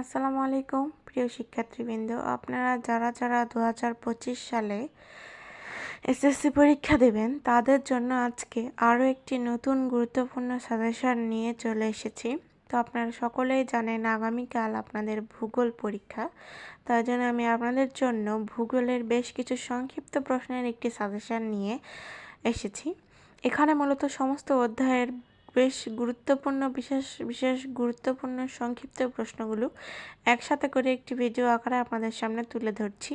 আসসালামু আলাইকুম, প্রিয় শিক্ষার্থীবৃন্দ। আপনারা যারা যারা দু হাজার পঁচিশ সালে এসএসসি পরীক্ষা দেবেন, তাদের জন্য আজকে আরও একটি নতুন গুরুত্বপূর্ণ সাজেশন নিয়ে চলে এসেছি। তো আপনারা সকলেই জানেন, আগামীকাল আপনাদের ভূগোল পরীক্ষা। তার জন্য আমি আপনাদের জন্য ভূগোলের বেশ কিছু সংক্ষিপ্ত প্রশ্নের একটি সাজেশন নিয়ে এসেছি। এখানে মূলত সমস্ত অধ্যায়ের বেশ গুরুত্বপূর্ণ, বিশেষ বিশেষ গুরুত্বপূর্ণ, সংক্ষিপ্ত প্রশ্নগুলো একসাথে করে একটি ভিডিও আকারে আপনাদের সামনে তুলে ধরছি।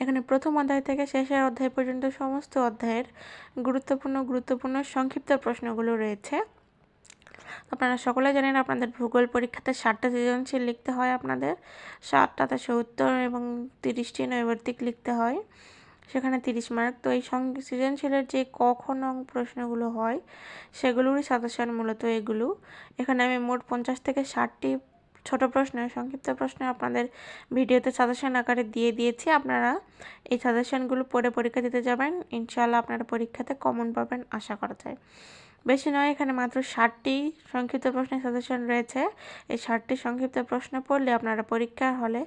এখানে প্রথম অধ্যায় থেকে শেষের অধ্যায় পর্যন্ত সমস্ত অধ্যায়ের গুরুত্বপূর্ণ গুরুত্বপূর্ণ, সংক্ষিপ্ত প্রশ্নগুলো রয়েছে। আপনারা সকলে জানেন আপনাদের ভূগোল পরীক্ষাতে ষাটটা সৃজনশীল লিখতে হয় আপনাদের। ষাটটাতে সত্তর এবং তিরিশটি নৈবর্তিক লিখতে হয়। সেখানে তিরিশ মার্ক। তো এই সৃজনশীলের যে কখন প্রশ্নগুলো হয়, সেগুলোরই সাজেশন মূলত এগুলো। এখানে আমি মোট পঞ্চাশ থেকে ষাটটি ছোট প্রশ্ন, সংক্ষিপ্ত প্রশ্ন আপনাদের ভিডিওতে সাজেশন আকারে দিয়ে দিয়েছি। আপনারা এই সাজেশনগুলো পড়ে পরীক্ষা দিতে যাবেন। ইনশাআল্লাহ আপনারা পরীক্ষাতে কমন পাবেন, আশা করা যায়। বেশি নয়, এখানে মাত্র ষাটটি সংক্ষিপ্ত প্রশ্নের সাজেশন রয়েছে। এই ষাটটি সংক্ষিপ্ত প্রশ্ন পড়লে আপনারা পরীক্ষার হলে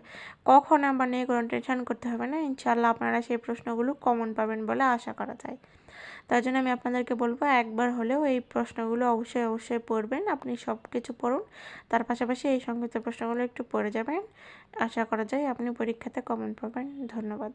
কখন নাম্বার নিয়ে কোনো টেনশন করতে হবে না। ইনশাল্লাহ আপনারা সেই প্রশ্নগুলো কমন পাবেন বলে আশা করা যায়। তার জন্য আমি আপনাদেরকে বলব, একবার হলেও এই প্রশ্নগুলো অবশ্যই অবশ্যই পড়বেন। আপনি সব কিছু পড়ুন, তার পাশাপাশি এই সংক্ষিপ্ত প্রশ্নগুলো একটু পড়ে যাবেন। আশা করা যায় আপনি পরীক্ষাতে কমন পাবেন। ধন্যবাদ।